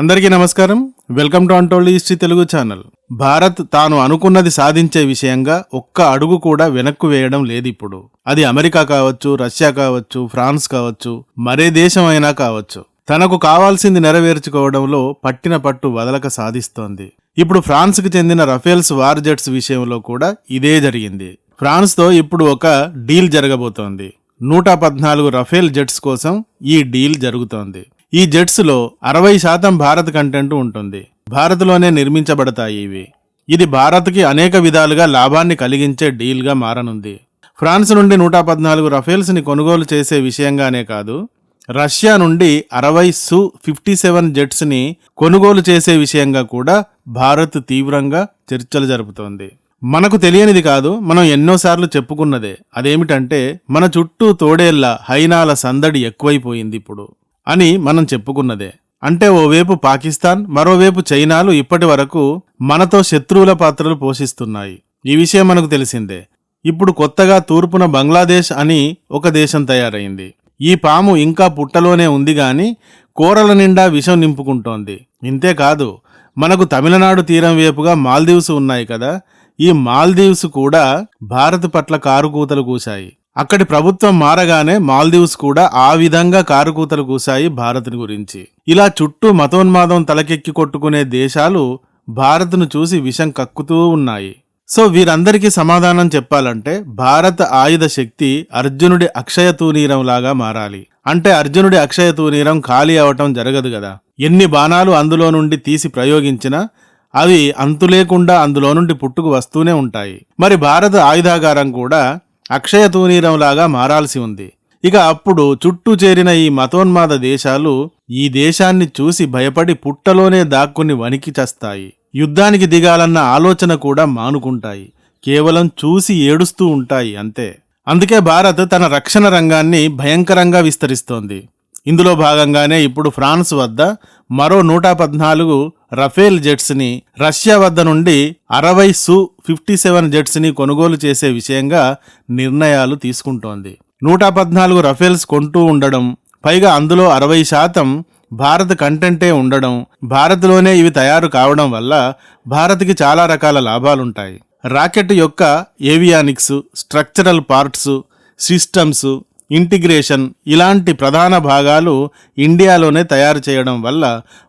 అందరికీ నమస్కారం. Welcome to untold history Telugu channel. Bharat తాను అనుకున్నది సాధించే విషయంగా ఒక్క అడుగు కూడా వెనక్కు వేయడం లేదు ఇప్పుడు అది అమెరికా కావచ్చు రష్యా కావచ్చు ఫ్రాన్స్ కావచ్చు మరే దేశం అయినా కావచ్చు. తనకు కావాల్సింది నెరవేర్చుకోవడంలో పట్టిన పట్టు వదలక సాధిస్తోంది. ఇప్పుడు ఫ్రాన్స్కి చెందిన రఫేల్స్ వార్ జెట్స్ విషయంలో కూడా ఇదే జరిగింది. ఫ్రాన్స్తో ఇప్పుడు ఒక డీల్ జరగబోతోంది. నూట పద్నాలుగు రఫేల్ జెట్స్ కోసం ఈ డీల్ జరుగుతోంది. ఈ జెట్స్లో అరవై శాతం భారత్ కంటెంట్ ఉంటుంది. భారత్లోనే నిర్మించబడతాయి ఇవి. ఇది భారత్కి అనేక విధాలుగా లాభాన్ని కలిగించే డీల్గా మారనుంది. ఫ్రాన్స్ నుండి నూట పద్నాలుగు రఫేల్స్ని కొనుగోలు చేసే విషయంగానే కాదు రష్యా నుండి అరవై సు ఫిఫ్టీ సెవెన్ జెట్స్ని కొనుగోలు చేసే విషయంగా కూడా భారత్ తీవ్రంగా చర్చలు జరుపుతోంది. మనకు తెలియనిది కాదు మనం ఎన్నోసార్లు చెప్పుకున్నదే. అదేమిటంటే మన చుట్టూ తోడేళ్ళ హైనాల సందడి ఎక్కువైపోయింది ఇప్పుడు. అని మనం చెప్పుకున్నదే. అంటే ఓవైపు పాకిస్తాన్ మరోవైపు చైనాలు ఇప్పటి వరకు మనతో శత్రువుల పాత్రలు పోషిస్తున్నాయి. ఈ విషయం మనకు తెలిసిందే. ఇప్పుడు కొత్తగా తూర్పున బంగ్లాదేశ్ అని ఒక దేశం తయారైంది. ఈ పాము ఇంకా పుట్టలోనే ఉంది గాని కూరల నిండా విషం నింపుకుంటోంది. ఇంతేకాదు మనకు తమిళనాడు తీరం వైపుగా మాల్దీవ్స్ ఉన్నాయి కదా ఈ మాల్దీవ్స్ కూడా భారత్ పట్ల కారుకూతలు కూశాయి. అక్కడి ప్రభుత్వం మారగానే మాల్దీవ్స్ కూడా ఆ విధంగా కారుకూతలు కూశాయి భారత్ని గురించి. ఇలా చుట్టూ మతోన్మాదం తలకెక్కి కొట్టుకునే దేశాలు భారత్ను చూసి విషం కక్కుతూ ఉన్నాయి. సో వీరందరికీ సమాధానం చెప్పాలంటే భారత ఆయుధ శక్తి అర్జునుడి అక్షయ తూనీరం లాగా మారాలి. అంటే అర్జునుడి అక్షయ తూనీరం ఖాళీ అవటం జరగదు కదా. ఎన్ని బాణాలు అందులో నుండి తీసి ప్రయోగించినా అవి అంతులేకుండా అందులో నుండి పుట్టుకు వస్తూనే ఉంటాయి. మరి భారత ఆయుధాగారం కూడా అక్షయ తూనీరంలాగా మారాల్సి ఉంది. ఇక అప్పుడు చుట్టూ చేరిన ఈ మతోన్మాద దేశాలు ఈ దేశాన్ని చూసి భయపడి పుట్టలోనే దాక్కుని వణికి చస్తాయి. యుద్ధానికి దిగాలన్న ఆలోచన కూడా మానుకుంటాయి. కేవలం చూసి ఏడుస్తూ ఉంటాయి అంతే. అందుకే భారత్ తన రక్షణ రంగాన్ని భయంకరంగా విస్తరిస్తోంది. ఇందులో భాగంగానే ఇప్పుడు ఫ్రాన్స్ వద్ద మరో నూట పద్నాలుగు రఫేల్ జెట్స్ని రష్యా వద్ద నుండి అరవై సు ఫిఫ్టీ సెవెన్ జెట్స్ని కొనుగోలు చేసే విషయంగా నిర్ణయాలు తీసుకుంటోంది. నూట పద్నాలుగు రఫేల్స్ కొంటూ ఉండడం పైగా అందులో అరవై శాతం భారత్ కంటెంటే ఉండడం భారత్లోనే ఇవి తయారు కావడం వల్ల భారత్కి చాలా రకాల లాభాలుంటాయి. రాకెట్ యొక్క avionics structural parts systems integration ఇలాంటి ప్రధాన భాగాలు ఇండియాలోనే తయారు చేయడం వల్ల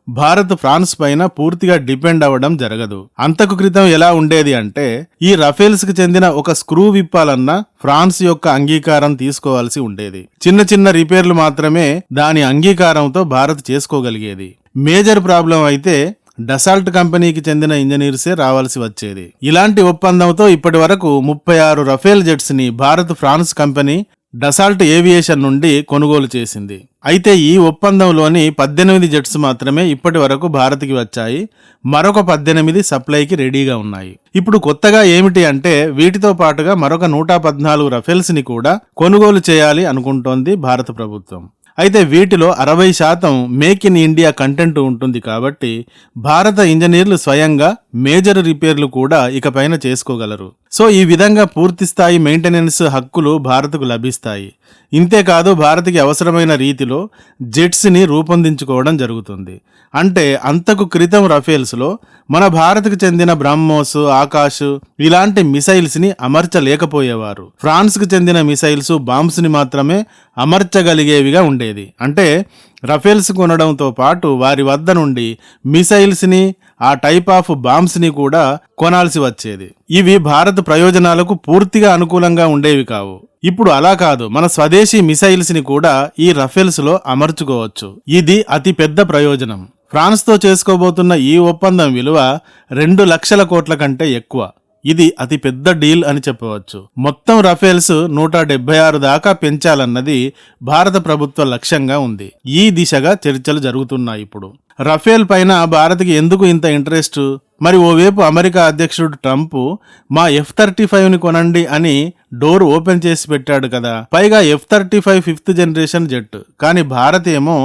భారత్ ఫ్రాన్స్ పైన పూర్తిగా డిపెండ్ అవ్వడం జరగదు. అంతకు క్రితం ఎలా ఉండేది అంటే ఈ రఫేల్స్కి చెందిన ఒక స్క్రూ విప్పాలన్నా ఫ్రాన్స్ యొక్క అంగీకారం తీసుకోవాల్సి ఉండేది. చిన్న చిన్న రిపేర్లు మాత్రమే దాని అంగీకారంతో భారత్ చేసుకోగలిగేది. మేజర్ ప్రాబ్లం అయితే డసాల్ట్ కంపెనీకి చెందిన ఇంజనీర్సే రావాల్సి వచ్చేది. ఇలాంటి ఒప్పందంతో ఇప్పటి వరకు ముప్పై ఆరు Rafale జెట్స్ని Bharat France company Dassault Aviation నుండి కొనుగోలు చేసింది. అయితే ఈ ఒప్పందంలోని పద్దెనిమిది జెట్స్ మాత్రమే ఇప్పటి వరకు భారత్కి వచ్చాయి. మరొక పద్దెనిమిది సప్లైకి రెడీగా ఉన్నాయి. ఇప్పుడు కొత్తగా ఏమిటి అంటే వీటితో పాటుగా మరొక నూట పద్నాలుగు రఫెల్స్ని కూడా కొనుగోలు చేయాలి అనుకుంటోంది భారత ప్రభుత్వం. అయితే వీటిలో అరవై శాతం మేక్ ఇన్ ఇండియా కంటెంట్ ఉంటుంది కాబట్టి భారత ఇంజనీర్లు స్వయంగా మేజర్ రిపేర్లు కూడా ఇకపైన చేసుకోగలరు. సో ఈ విధంగా పూర్తి స్థాయి మెయింటెనెన్స్ హక్కులు భారత్కు లభిస్తాయి. ఇంతేకాదు భారత్కి అవసరమైన రీతిలో జెట్స్ని రూపొందించుకోవడం జరుగుతుంది. అంటే అంతకు క్రితం రఫేల్స్లో మన భారత్కు చెందిన బ్రహ్మోస్ ఆకాష్ ఇలాంటి మిసైల్స్ని అమర్చలేకపోయేవారు. ఫ్రాన్స్కు చెందిన మిసైల్స్ బాంబ్స్ని మాత్రమే అమర్చగలిగేవిగా ఉండేది. అంటే రఫేల్స్ కొనడంతో పాటు వారి వద్ద నుండి మిసైల్స్ని ఆ టైప్ ఆఫ్ బాంబ్స్ని కూడా కొనాల్సి వచ్చేది. ఇవి భారత్ ప్రయోజనాలకు పూర్తిగా అనుకూలంగా ఉండేవి కావు. ఇప్పుడు అలా కాదు. మన స్వదేశీ మిసైల్స్ని కూడా ఈ రఫేల్స్లో అమర్చుకోవచ్చు. ఇది అతి పెద్ద ప్రయోజనం. ఫ్రాన్స్తో చేసుకోబోతున్న ఈ ఒప్పందం విలువ రెండు లక్షల కోట్ల కంటే ఎక్కువ. ఇది అతి పెద్ద డీల్ అని చెప్పవచ్చు. మొత్తం రఫేల్స్ నూట డెబ్బై ఆరు దాకా పెంచాలన్నది భారత ప్రభుత్వ లక్ష్యంగా ఉంది. ఈ దిశగా చర్చలు జరుగుతున్నాయి ఇప్పుడు. రఫేల్ పైన భారత్కి ఎందుకు ఇంత ఇంట్రెస్ట్? మరి ఓవైపు అమెరికా అధ్యక్షుడు ట్రంప్ మా ఎఫ్ థర్టీ ఫైవ్ని కొనండి అని డోర్ ఓపెన్ చేసి పెట్టాడు కదా. పైగా F thirty five fifth generation jet. కానీ భారత్ ఏమో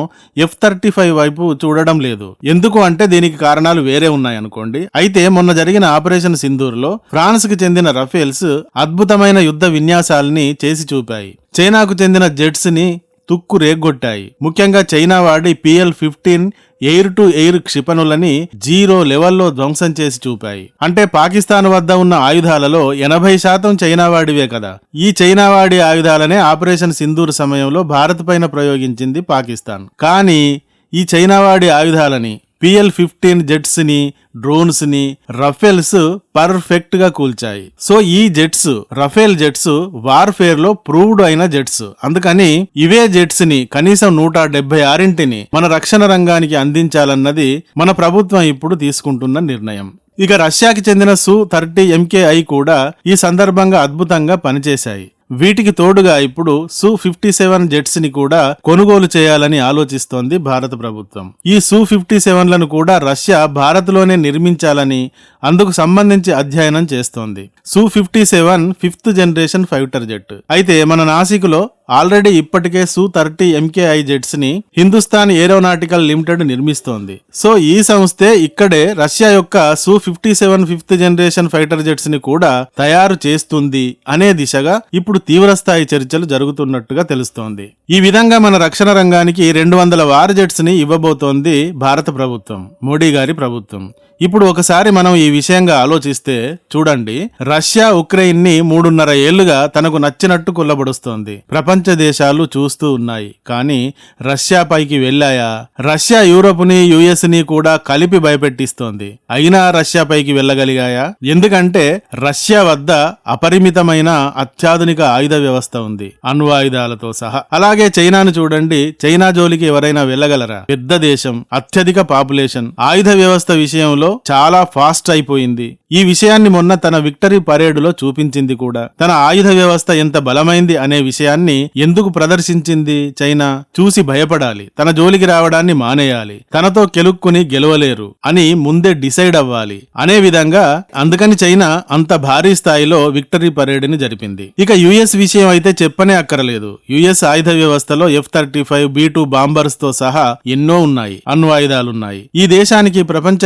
ఎఫ్ థర్టీ ఫైవ్ వైపు చూడడం లేదు. ఎందుకు అంటే దీనికి కారణాలు వేరే ఉన్నాయి అనుకోండి అయితే మొన్న జరిగిన ఆపరేషన్ సింధూర్లో ఫ్రాన్స్కి ఫ్రాన్స్కి చెందిన రఫేల్స్ అద్భుతమైన యుద్ధ విన్యాసాలని చేసి చూపాయి. చైనాకు చెందిన జెట్స్ని తుక్కు రేగొట్టాయి ముఖ్యంగా చైనా వాడి PL fifteen air to air క్షిపణులని zero లెవెల్లో ధ్వంసం చేసి చూపాయి. అంటే పాకిస్తాన్ వద్ద ఉన్న ఆయుధాలలో ఎనభై శాతం చైనా వాడివే కదా. ఈ చైనా వాడి ఆయుధాలనే ఆపరేషన్ సింధూర్ సమయంలో భారత్ పైన ప్రయోగించింది పాకిస్తాన్. కానీ ఈ చైనా వాడి ఆయుధాలని పిఎల్ ఫిఫ్టీన్ జెట్స్ని డ్రోన్స్ని రఫేల్స్ పర్ఫెక్ట్గా కూల్చాయి. సో ఈ జెట్స్ రఫేల్ జెట్స్ వార్ఫేర్లో ప్రూవ్డ్ అయిన జెట్స్. అందుకని ఇవే జెట్స్ని కనీసం నూట డెబ్బై ఆరింటిని మన రక్షణ రంగానికి అందించాలన్నది మన ప్రభుత్వం ఇప్పుడు తీసుకుంటున్న నిర్ణయం. ఇక రష్యాకి చెందిన సు థర్టీ ఎంకేఐ కూడా ఈ సందర్భంగా అద్భుతంగా పనిచేశాయి. వీటికి తోడుగా ఇప్పుడు సు ఫిఫ్టీ సెవెన్ జెట్స్ని కూడా కొనుగోలు చేయాలని ఆలోచిస్తోంది భారత ప్రభుత్వం. ఈ సు ఫిఫ్టీ సెవెన్లను కూడా రష్యా భారత్లోనే నిర్మించాలని అందుకు సంబంధించి అధ్యయనం చేస్తోంది. Su fifty seven fifth generation fighter jet. అయితే మన నాసిక్లో ఆల్రెడీ ఇప్పటికే సు థర్టీ ఎంకేఐ జెట్స్ని హిందుస్థాన్ ఏరోనాటికల్ లిమిటెడ్ నిర్మిస్తోంది. సో ఈ సంస్థే ఇక్కడే రష్యా యొక్క Su fifty seven fifth generation fighter జెట్స్ని కూడా తయారు చేస్తుంది అనే దిశగా ఇప్పుడు తీవ్రస్థాయి చర్చలు జరుగుతున్నట్టుగా తెలుస్తోంది. ఈ విధంగా మన రక్షణ రంగానికి రెండు వందల వార్ జెట్స్ని ఇవ్వబోతోంది భారత ప్రభుత్వం మోడీ గారి ప్రభుత్వం. ఇప్పుడు ఒకసారి మనం ఈ విషయంగా ఆలోచిస్తే చూడండి రష్యా ఉక్రెయిన్ని మూడున్నర ఏళ్ళుగా తనకు నచ్చినట్టు కొల్లబడుస్తోంది. ప్రపంచ దేశాలు చూస్తూ ఉన్నాయి. కానీ రష్యా పైకి వెళ్ళాయా? రష్యా యూరోప్ని యుఎస్ని కూడా కలిపి భయపెట్టిస్తోంది. అయినా రష్యా పైకి వెళ్ళగలిగాయా? ఎందుకంటే రష్యా వద్ద అపరిమితమైన అత్యాధునిక ఆయుధ వ్యవస్థ ఉంది. అణ్వాయుధాలతో సహా. అలాగే చైనాను చూడండి చైనా జోలికి ఎవరైనా వెళ్ళగలరా? పెద్ద దేశం అత్యధిక పాపులేషన్. ఆయుధ వ్యవస్థ విషయంలో చాలా ఫాస్ట్ అయిపోయింది. ఈ విషయాన్ని మొన్న తన విక్టరీ పరేడులో చూపించింది కూడా. తన ఆయుధ వ్యవస్థ ఎంత బలమైంది అనే విషయాన్ని ఎందుకు ప్రదర్శించింది చైనా? చూసి భయపడాలి. తన జోలికి రావడాన్ని మానేయాలి. తనతో కెలుక్కుని గెలవలేరు అని ముందే డిసైడ్ అవ్వాలి. అనే విధంగా అందుకని చైనా అంత భారీ స్థాయిలో విక్టరీ పరేడ్ని జరిపింది. ఇక యుఎస్ విషయం అయితే చెప్పనే అక్కరలేదు. యుఎస్ ఆయుధ వ్యవస్థలో F thirty five B two బాంబర్స్తో సహా ఎన్నో ఉన్నాయి. అణ్వాయుధాలున్నాయి. ఈ దేశానికి ప్రపంచ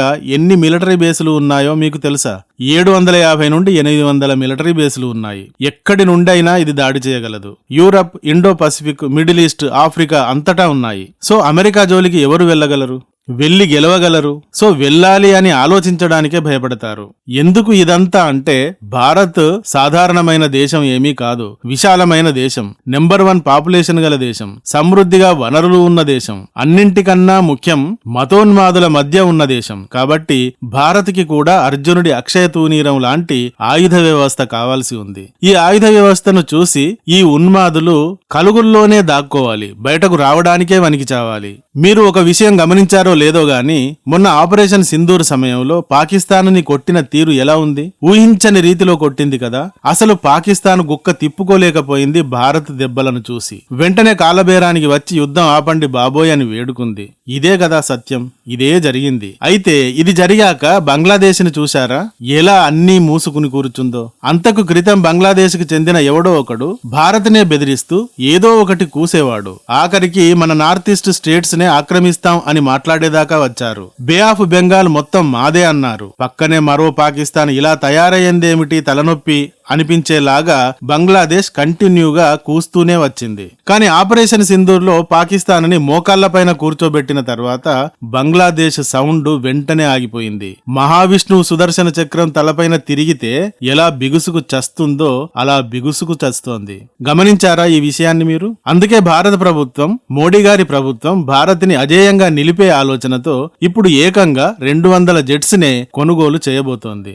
వ్యాప్తంగా ఎన్ని మిలిటరీ బేసులు ఉన్నాయో మీకు తెలుసా? ఏడు వందల యాభై నుండి ఎనిమిది వందల మిలిటరీ బేసులు ఉన్నాయి. ఎక్కడి నుండైనా ఇది దాడి చేయగలదు. Europe Indo Pacific Middle East Africa అంతటా ఉన్నాయి. సో అమెరికా జోలికి ఎవరు వెళ్ళగలరు? వెళ్ళి గెలవగలరు? సో వెళ్ళాలి అని ఆలోచించడానికే భయపడతారు. ఎందుకు ఇదంతా అంటే భారత్ సాధారణమైన దేశం ఏమీ కాదు. విశాలమైన దేశం. నెంబర్ వన్ పాపులేషన్ గల దేశం. సమృద్ధిగా వనరులు ఉన్న దేశం. అన్నింటికన్నా ముఖ్యం మతోన్మాదుల మధ్య ఉన్న దేశం. కాబట్టి భారత్కి కూడా అర్జునుడి అక్షయ తూనీరం లాంటి ఆయుధ వ్యవస్థ కావాల్సి ఉంది. ఈ ఆయుధ వ్యవస్థను చూసి ఈ ఉన్మాదులు కలుగుల్లోనే దాక్కోవాలి. బయటకు రావడానికే వనికి చావాలి మీరు ఒక విషయం గమనించారో లేదో గాని మొన్న ఆపరేషన్ సింధూర్ సమయంలో పాకిస్తాన్ కొట్టిన తీరు ఎలా ఉంది? ఊహించని రీతిలో కొట్టింది కదా. అసలు పాకిస్తాన్ గుక్క తిప్పుకోలేకపోయింది భారత్ దెబ్బలను చూసి. వెంటనే కాలబేరానికి వచ్చి యుద్ధం ఆపండి బాబోయ్ అని వేడుకుంది. ఇదే కదా సత్యం. ఇదే జరిగింది. అయితే ఇది జరిగాక బంగ్లాదేశ్ని చూశారా? ఎలా అన్నీ మూసుకుని కూర్చుందో. అంతకు క్రితం బంగ్లాదేశ్కు చెందిన ఎవడో ఒకడు భారత్నే బెదిరిస్తూ ఏదో ఒకటి కూసేవాడు. ఆఖరికి మన నార్త్ ఈస్ట్ స్టేట్స్ నే ఆక్రమిస్తాం అని దాకా వచ్చారు. బే ఆఫ్ బెంగాల్ మొత్తం మాదే అన్నారు. పక్కనే మరో పాకిస్తాన్ ఇలా తయారయ్యిందేమిటి తలనొప్పి? అనిపించేలాగా బంగ్లాదేశ్ కంటిన్యూగా కూస్తూనే వచ్చింది. కానీ ఆపరేషన్ సింధూర్లో పాకిస్తాన్ని మోకాళ్ళపైన కూర్చోబెట్టిన తర్వాత బంగ్లాదేశ్ సౌండ్ వెంటనే ఆగిపోయింది. మహావిష్ణువు సుదర్శన చక్రం తలపైన తిరిగితే ఎలా బిగుసుకు చస్తుందో అలా బిగుసుకు చస్తోంది. గమనించారా ఈ విషయాన్ని మీరు? అందుకే భారత ప్రభుత్వం మోడీ గారి ప్రభుత్వం భారత్ని అజేయంగా నిలిపే ఆలోచనతో ఇప్పుడు ఏకంగా రెండు వందల జెట్స్ నే కొనుగోలు చేయబోతోంది.